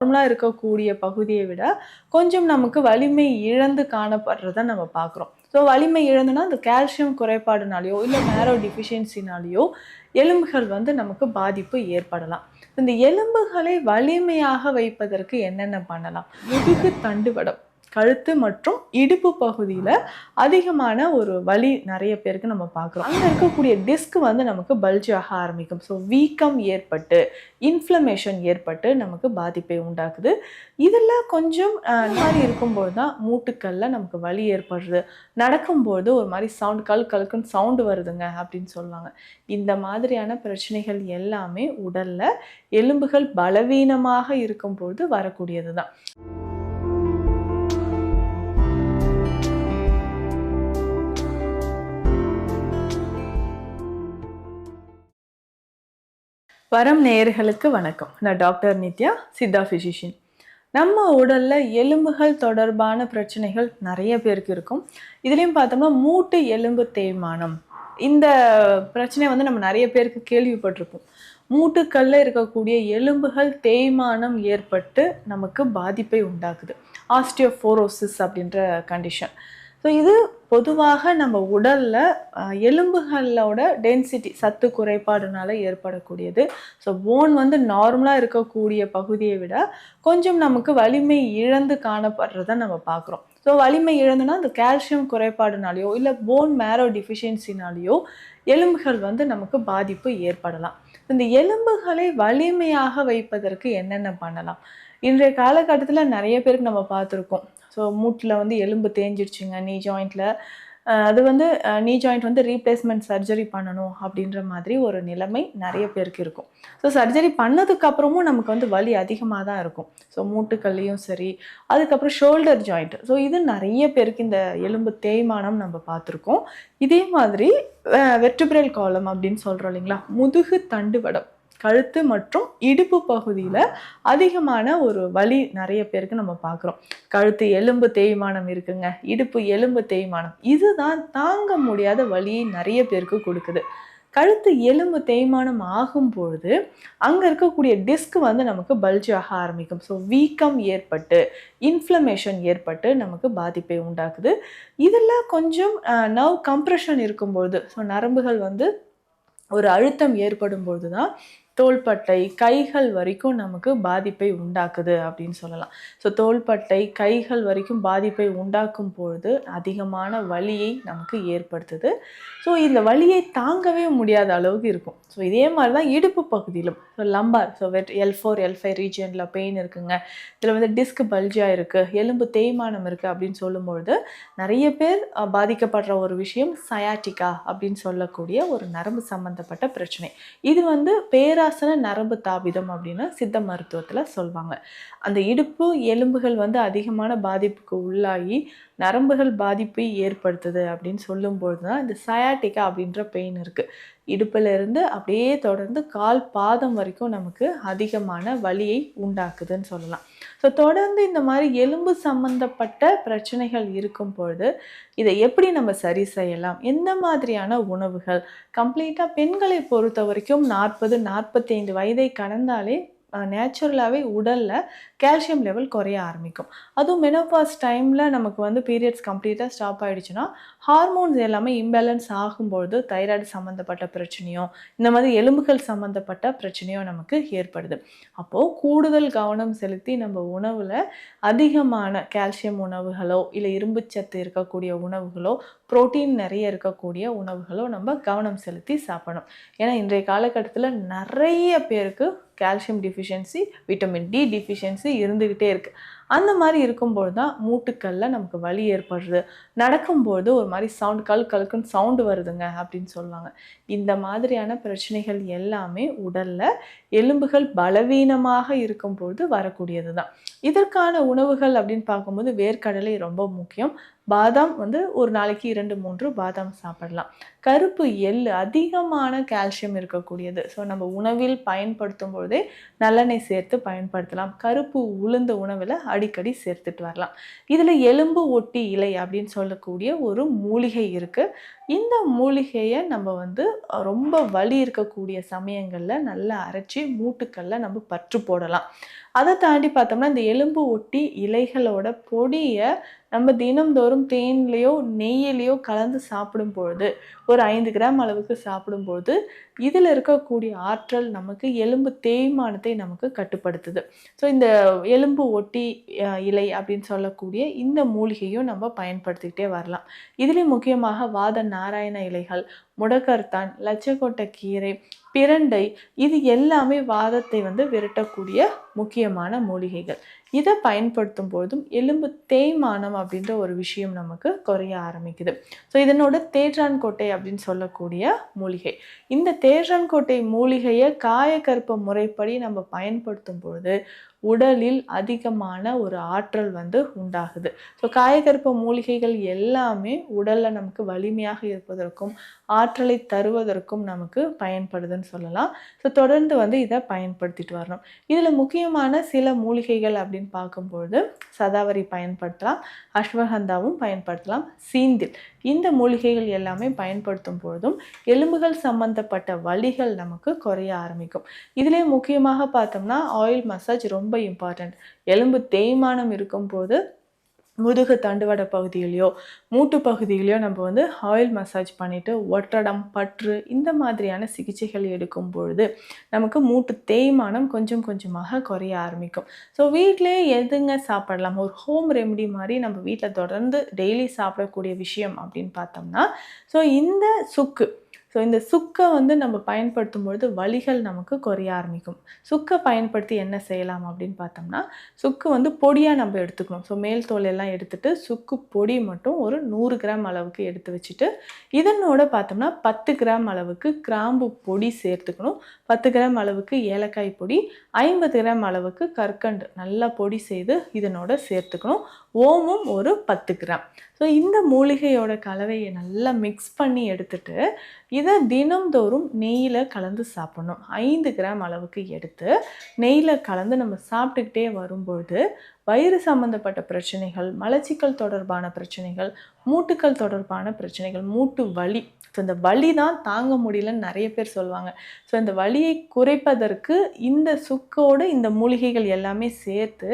நார்மலாக இருக்கக்கூடிய பகுதியை விட கொஞ்சம் நமக்கு வலிமை இழந்து காணப்படுறத நம்ம பார்க்குறோம். ஸோ வலிமை இழந்துனா அந்த கால்சியம் குறைபாடுனாலேயோ இல்லை நேரோ டிஃபிஷியன்சினாலேயோ எலும்புகள் வந்து நமக்கு பாதிப்பு ஏற்படலாம். இந்த எலும்புகளை வலிமையாக வைப்பதற்கு என்னென்ன பண்ணலாம்? முதுகு தண்டுவடம். கழுத்து மற்றும் இடுப்பு பகுதியில் அதிகமான ஒரு வலி நிறைய பேருக்கு நம்ம பார்க்குறோம். அங்கே இருக்கக்கூடிய டிஸ்க் வந்து நமக்கு பல்ஜ் ஆக ஆரம்பிக்கும். ஸோ வீக்கம் ஏற்பட்டு இன்ஃப்ளமேஷன் ஏற்பட்டு நமக்கு பாதிப்பை உண்டாக்குது. இதில் கொஞ்சம் இந்த மாதிரி இருக்கும்போது தான் மூட்டுக்கல்ல நமக்கு வலி ஏற்படுறது நடக்கும்போது ஒரு மாதிரி சவுண்ட் கல் கலுக்குன்னு சவுண்டு வருதுங்க அப்படின்னு சொல்லுவாங்க. இந்த மாதிரியான பிரச்சனைகள் எல்லாமே உடலில் எலும்புகள் பலவீனமாக இருக்கும்போது வரக்கூடியது தான். வரம் நேயர்களுக்கு வணக்கம். நான் டாக்டர் நித்யா சித்தா ஃபிசிஷியன் நம்ம உடலில் எலும்புகள் தொடர்பான பிரச்சனைகள் நிறைய பேருக்கு இருக்கும். இதுலேயும் பார்த்தோம்னா மூட்டு எலும்பு தேய்மானம். இந்த பிரச்சனை வந்து நம்ம நிறைய பேருக்கு கேள்விப்பட்டிருப்போம் மூட்டுக்கல்ல இருக்கக்கூடிய எலும்புகள் தேய்மானம் ஏற்பட்டு நமக்கு பாதிப்பை உண்டாக்குது. ஆஸ்டியோஃபோரோசிஸ் அப்படின்ற கண்டிஷன் ஸோ இது பொதுவாக நம்ம உடலில் எலும்புகளோட டென்சிட்டி சத்து குறைபாடுனால ஏற்படக்கூடியது. ஸோ போன் வந்து நார்மலாக இருக்கக்கூடிய பகுதியை விட கொஞ்சம் நமக்கு வலிமை இழந்து காணப்படுறத நம்ம பார்க்குறோம். ஸோ வலிமை இழந்துனா அந்த கால்சியம் குறைபாடுனாலேயோ இல்லை போன் மேரோ டிஃபிஷியன்சினாலேயோ எலும்புகள் வந்து நமக்கு பாதிப்பு ஏற்படலாம். இந்த எலும்புகளை வலிமையாக வைப்பதற்கு என்னென்ன பண்ணலாம்? இன்றைய காலகட்டத்தில் நிறைய பேருக்கு நம்ம பார்த்துருக்கோம். ஸோ மூட்டில் வந்து எலும்பு தேஞ்சிடுச்சுங்க நீ ஜாயிண்ட்டில் அது வந்து நீ ஜாயிண்ட் வந்து ரீப்ளேஸ்மெண்ட் சர்ஜரி பண்ணணும் அப்படின்ற மாதிரி ஒரு நிலைமை நிறைய பேருக்கு இருக்கும். ஸோ சர்ஜரி பண்ணதுக்கப்புறமும் நமக்கு வந்து வலி அதிகமாக தான் இருக்கும். ஸோ மூட்டுக்கல்லையும் சரி அதுக்கப்புறம் ஷோல்டர் ஜாயிண்ட் ஸோ இது நிறைய பேருக்கு இந்த எலும்பு தேய்மானம் நம்ம பார்த்துருக்கோம். இதே மாதிரி வெர்டிபிரல் காலம் அப்படின்னு சொல்கிறோம் இல்லைங்களா? முதுகு தண்டுவடம் கழுத்து மற்றும் இடுப்பு பகுதியில் அதிகமான ஒரு வலி நிறைய பேருக்கு நம்ம பார்க்குறோம். கழுத்து எலும்பு தேய்மானம் இருக்குங்க இடுப்பு எலும்பு தேய்மானம். இதுதான் தாங்க முடியாத வலியை நிறைய பேருக்கு கொடுக்குது. கழுத்து எலும்பு தேய்மானம் ஆகும் பொழுது அங்கே இருக்கக்கூடிய டிஸ்க் வந்து நமக்கு பல்ஜ் ஆக ஆரம்பிக்கும். ஸோ வீக்கம் ஏற்பட்டு இன்ஃப்ளமேஷன் ஏற்பட்டு நமக்கு பாதிப்பை உண்டாக்குது. இதில் கொஞ்சம் நர்வ் கம்ப்ரெஷன் இருக்கும்பொழுது ஸோ நரம்புகள் வந்து ஒரு அழுத்தம் ஏற்படும் பொழுது தான் தோள்பட்டை கைகள் வரைக்கும் நமக்கு பாதிப்பை உண்டாக்குது அப்படின்னு சொல்லலாம். ஸோ தோள்பட்டை கைகள் வரைக்கும் பாதிப்பை உண்டாக்கும் பொழுது அதிகமான வலியை நமக்கு ஏற்படுத்துது. ஸோ இந்த வலியை தாங்கவே முடியாத அளவுக்கு இருக்கும். ஸோ இதே மாதிரி தான் இடுப்பு பகுதியிலும். ஸோ லம்பார் ஸோ வெட் எல் ஃபோர் எல் ஃபைவ் ரீஜியனில் பெயின் இருக்குங்க. இதில் வந்து டிஸ்க் பல்ஜாக இருக்குது எலும்பு தேய்மானம் இருக்குது அப்படின்னு சொல்லும்பொழுது நிறைய பேர் பாதிக்கப்படுற ஒரு விஷயம் சயாட்டிகா அப்படின்னு சொல்லக்கூடிய ஒரு நரம்பு சம்மந்தப்பட்ட பிரச்சனை. இது வந்து பேரா பேராசன நரம்பு தாபிதம் அப்படின்னு சித்த மருத்துவத்தில் சொல்லுவாங்க அந்த இடுப்பு எலும்புகள் வந்து அதிகமான பாதிப்புக்கு உள்ளாகி நரம்புகள் பாதிப்பை ஏற்படுத்துது அப்படின்னு சொல்லும்பொழுது தான் இந்த சயாட்டிகா அப்படின்ற பெயின் இருக்குது இடுப்பிலிருந்து அப்படியே தொடர்ந்து கால் பாதம் வரைக்கும் நமக்கு அதிகமான வலியை உண்டாக்குதுன்னு சொல்லலாம். ஸோ தொடர்ந்து இந்த மாதிரி எலும்பு சம்பந்தப்பட்ட பிரச்சனைகள் இருக்கும் பொழுது இதை எப்படி நம்ம சரி செய்யலாம்? எந்த மாதிரியான உணவுகள்? கம்ப்ளீட்டாக பெண்களை பொறுத்த வரைக்கும் நாற்பது நாற்பத்தைந்து வயதை கடந்தாலே நேச்சுரலாகவே உடலில் கால்சியம் லெவல் குறைய ஆரம்பிக்கும். அதுவும் மெனோபாஸ் டைமில் நமக்கு வந்து பீரியட்ஸ் கம்ப்ளீட்டாக ஸ்டாப் ஆகிடுச்சுன்னா ஹார்மோன்ஸ் எல்லாமே இம்பேலன்ஸ் ஆகும்பொழுது தைராய்டு சம்மந்தப்பட்ட பிரச்சனையோ இந்த மாதிரி எலும்புகள் சம்மந்தப்பட்ட பிரச்சனையோ நமக்கு ஏற்படுது. அப்போது கூடுதல் கவனம் செலுத்தி நம்ம உணவில் அதிகமான கால்சியம் உணவுகளோ இல்லை இரும்புச்சத்து இருக்கக்கூடிய உணவுகளோ புரோட்டீன் நிறைய இருக்கக்கூடிய உணவுகளோ நம்ம கவனம் செலுத்தி சாப்பிடணும். ஏன்னா இன்றைய காலகட்டத்தில் நிறைய பேருக்கு calcium deficiency vitamin D deficiency இருந்துக்கிட்டே இருக்குது அந்த மாதிரி இருக்கும்போது தான் மூட்டுக்கல்ல நமக்கு வலி ஏற்படுறது நடக்கும்போது ஒரு மாதிரி சவுண்ட் கல் கலுக்குன்னு சவுண்டு வருதுங்க அப்படின்னு சொல்லுவாங்க. இந்த மாதிரியான பிரச்சனைகள் எல்லாமே உடலில் எலும்புகள் பலவீனமாக இருக்கும்போது வரக்கூடியது தான். இதற்கான உணவுகள் அப்படின்னு பார்க்கும்போது வேர்க்கடலை ரொம்ப முக்கியம். பாதாம் வந்து ஒரு நாளைக்கு இரண்டு மூன்று பாதாம் சாப்பிடலாம். கருப்பு எள் அதிகமான கால்சியம் இருக்கக்கூடியது. ஸோ நம்ம உணவில் பயன்படுத்தும் பொழுதே நல்லெண்ணெய் சேர்த்து பயன்படுத்தலாம். கருப்பு உளுந்த உணவில் அடிக்கடி சேர்த்துட்டு வரலாம். இதில் எலும்பு ஒட்டி இலை அப்படின்னு சொல்லக்கூடிய ஒரு மூலிகை இருக்குது இந்த மூலிகையை நம்ம வந்து ரொம்ப வலி இருக்கக்கூடிய சமயங்களில் நல்லா அரைச்சி மூட்டுக்கல்ல நம்ம பற்று போடலாம். அதை தாண்டி பார்த்தோம்னா இந்த எலும்பு ஒட்டி இலைகளோட பொடியை நம்ம தினம்தோறும் தேன்லேயோ நெய்யிலையோ கலந்து சாப்பிடும் பொழுது ஒரு ஐந்து கிராம் அளவுக்கு சாப்பிடும் பொழுது இதில் இருக்கக்கூடிய ஆற்றல் நமக்கு எலும்பு தேய்மானத்தை நமக்கு கட்டுப்படுத்துது. ஸோ இந்த எலும்பு ஒட்டி இலை அப்படின்னு சொல்லக்கூடிய இந்த மூலிகையும் நம்ம பயன்படுத்திக்கிட்டே வரலாம். இதுலேயும் முக்கியமாக வாத நாராயண இலைகள் முடக்கர்த்தான் லட்சக்கொட்டை கீரை பிரண்டை இது எல்லாமே வாதத்தை வந்து விரட்டக்கூடிய முக்கியமான மூலிகைகள். இதை பயன்படுத்தும் போதும் எலும்பு தேய்மானம் அப்படின்ற ஒரு விஷயம் நமக்கு குறைய ஆரம்பிக்குது. ஸோ இதனோட தேற்றான்கோட்டை அப்படின்னு சொல்லக்கூடிய மூலிகை. இந்த தேற்றான்கோட்டை மூலிகையை காயக்கற்ப முறைப்படி நம்ம பயன்படுத்தும் பொழுது உடலில் அதிகமான ஒரு ஆற்றல் வந்து உண்டாகுது. ஸோ காயகற்ப மூலிகைகள் எல்லாமே உடலில் நமக்கு வலிமையாக இருப்பதற்கும் ஆற்றலை தருவதற்கும் நமக்கு பயன்படுதுன்னு சொல்லலாம். ஸோ தொடர்ந்து வந்து இதை பயன்படுத்திட்டு வரணும். இதில் முக்கியமான சில மூலிகைகள் அப்படின்னு பார்க்கும்பொழுது சதாவரி பயன்படுத்தலாம் அஸ்வகந்தாவும் பயன்படுத்தலாம் சீந்தில். இந்த மூலிகைகள் எல்லாமே பயன்படுத்தும் பொழுதும் எலும்புகள் சம்பந்தப்பட்ட வலிகள் நமக்கு குறைய ஆரம்பிக்கும். இதிலே முக்கியமாக பார்த்தோம்னா ஆயில் மசாஜ் ரொம்ப இம்பார்ட்டண்ட் எலும்பு தேய்மானம் இருக்கும்போது முதுகு தண்டுவட பகுதியிலையோ மூட்டு பகுதியிலையோ நம்ம வந்து ஆயில் மசாஜ் பண்ணிவிட்டு ஒற்றடம் பற்று இந்த மாதிரியான சிகிச்சைகள் எடுக்கும் பொழுது நமக்கு மூட்டு தேய்மானம் கொஞ்சம் கொஞ்சமாக குறைய ஆரம்பிக்கும். ஸோ வீட்டிலே எதுங்க சாப்பிடலாம்? ஒரு ஹோம் ரெமெடி மாதிரி நம்ம வீட்டில் தொடர்ந்து டெய்லி சாப்பிடக்கூடிய விஷயம் அப்படின்னு பார்த்தோம்னா ஸோ இந்த சுக்கு ஸோ இந்த சுக்கை வந்து நம்ம பயன்படுத்தும் பொழுது வலிகள் நமக்கு குறைய ஆரம்பிக்கும். சுக்கை பயன்படுத்தி என்ன செய்யலாம் அப்படின்னு பார்த்தோம்னா சுக்கு வந்து பொடியாக நம்ம எடுத்துக்கணும். ஸோ மேல் தோல் எல்லாம் சுக்கு பொடி மட்டும் ஒரு நூறு கிராம் அளவுக்கு எடுத்து வச்சுட்டு இதனோட பார்த்தோம்னா பத்து கிராம் அளவுக்கு கிராம்பு பொடி சேர்த்துக்கணும். பத்து கிராம் அளவுக்கு ஏலக்காய் பொடி ஐம்பது கிராம் அளவுக்கு கற்கண்டு நல்லா பொடி செய்து இதனோட சேர்த்துக்கணும். ஓமும் ஒரு பத்து கிராம். ஸோ இந்த மூலிகையோட கலவையை நல்லா மிக்ஸ் பண்ணி எடுத்துட்டு இதை தினம்தோறும் நெய்யில் கலந்து சாப்பிடணும். ஐந்து கிராம் அளவுக்கு எடுத்து நெய்யில் கலந்து நம்ம சாப்பிட்டுக்கிட்டே வரும்பொழுது வயிறு சம்பந்தப்பட்ட பிரச்சனைகள் மலச்சிக்கல் தொடர்பான பிரச்சனைகள் மூட்டுக்கள் தொடர்பான பிரச்சனைகள் மூட்டு வலி. ஸோ இந்த வலி தான் தாங்க முடியலன்னு நிறைய பேர் சொல்லுவாங்க. ஸோ இந்த வலியை குறைப்பதற்கு இந்த சுக்கோடு இந்த மூலிகைகள் எல்லாமே சேர்த்து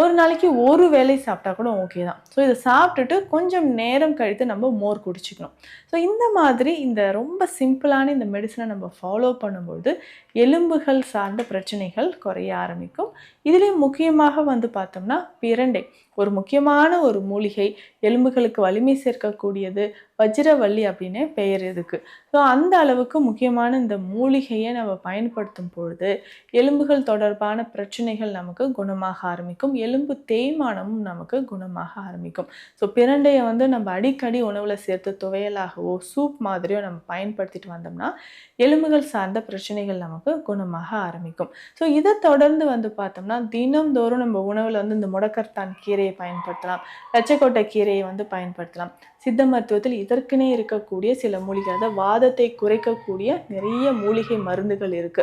ஒரு நாளைக்கு ஒரு வேலை சாப்பிட்டா கூட ஓகே தான். ஸோ இதை சாப்பிட்டுட்டு கொஞ்சம் நேரம் கழித்து நம்ம மோர் குடிச்சிக்கணும். ஸோ இந்த மாதிரி இந்த ரொம்ப சிம்பிளான இந்த மெடிசனை நம்ம ஃபாலோ பண்ணும்பொழுது எலும்புகள் சார்ந்த பிரச்சனைகள் குறைய ஆரம்பிக்கும். இதுலேயும் முக்கியமாக வந்து பார்த்தோம்னா பிரண்டை ஒரு முக்கியமான ஒரு மூலிகை எலும்புகளுக்கு வலிமை சேர்க்கக்கூடியது வஜ்ரவள்ளி அப்படின்னு பெயர் இதுக்கு ஸோ அந்த அளவுக்கு முக்கியமான இந்த மூலிகையை நம்ம பயன்படுத்தும் பொழுது எலும்புகள் தொடர்பான பிரச்சனைகள் நமக்கு குணமாக ஆரம்பிக்கும் எலும்பு தேய்மானமும் நமக்கு குணமாக ஆரம்பிக்கும். ஸோ பிரண்டையை வந்து நம்ம அடிக்கடி உணவில் சேர்த்து துவையலாகவோ சூப் மாதிரியோ நம்ம பயன்படுத்திட்டு வந்தோம்னா எலும்புகள் சார்ந்த பிரச்சனைகள் நமக்கு குணமாக ஆரம்பிக்கும். ஸோ இதை தொடர்ந்து வந்து பார்த்தோம்னா தினம்தோறும் நம்ம உணவில் வந்து இந்த முடக்கர்த்தான் கீரையை பயன்படுத்தலாம் லட்சக்கொட்டை கீரையை வந்து பயன்படுத்தலாம். சித்த மருத்துவத்தில் இதற்குனே இருக்கக்கூடிய சில மூலிகை அதாவது வாதத்தை குறைக்கக்கூடிய நிறைய மூலிகை மருந்துகள் இருக்கு.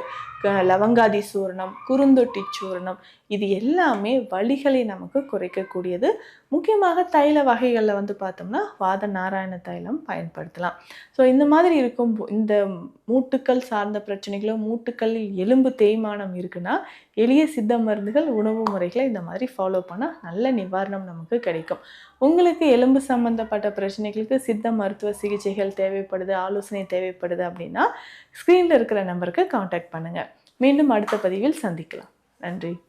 லவங்காதி சூரணம் குறுந்தொட்டி சூரணம் இது எல்லாமே வலிகளை நமக்கு குறைக்கக்கூடியது. முக்கியமாக தைல வகைகளில் வந்து பார்த்தோம்னா வாத நாராயண தைலம் பயன்படுத்தலாம். ஸோ இந்த மாதிரி இருக்கும் போ- இந்த மூட்டுக்கள் சார்ந்த பிரச்சனைகளோ மூட்டுக்களில் எலும்பு தேய்மானம் இருக்குன்னா எளிய சித்த மருந்துகள் உணவு முறைகளை இந்த மாதிரி ஃபாலோ பண்ணால் நல்ல நிவாரணம் நமக்கு கிடைக்கும். உங்களுக்கு எலும்பு சம்பந்தப்பட்ட பிரச்சனைகளுக்கு சித்த மருத்துவ சிகிச்சைகள் தேவைப்படுது ஆலோசனை தேவைப்படுது அப்படின்னா ஸ்க்ரீனில் இருக்கிற நம்பருக்கு காண்டாக்ட் பண்ணுங்கள் மீண்டும் அடுத்த பதிவில் சந்திக்கலாம். நன்றி.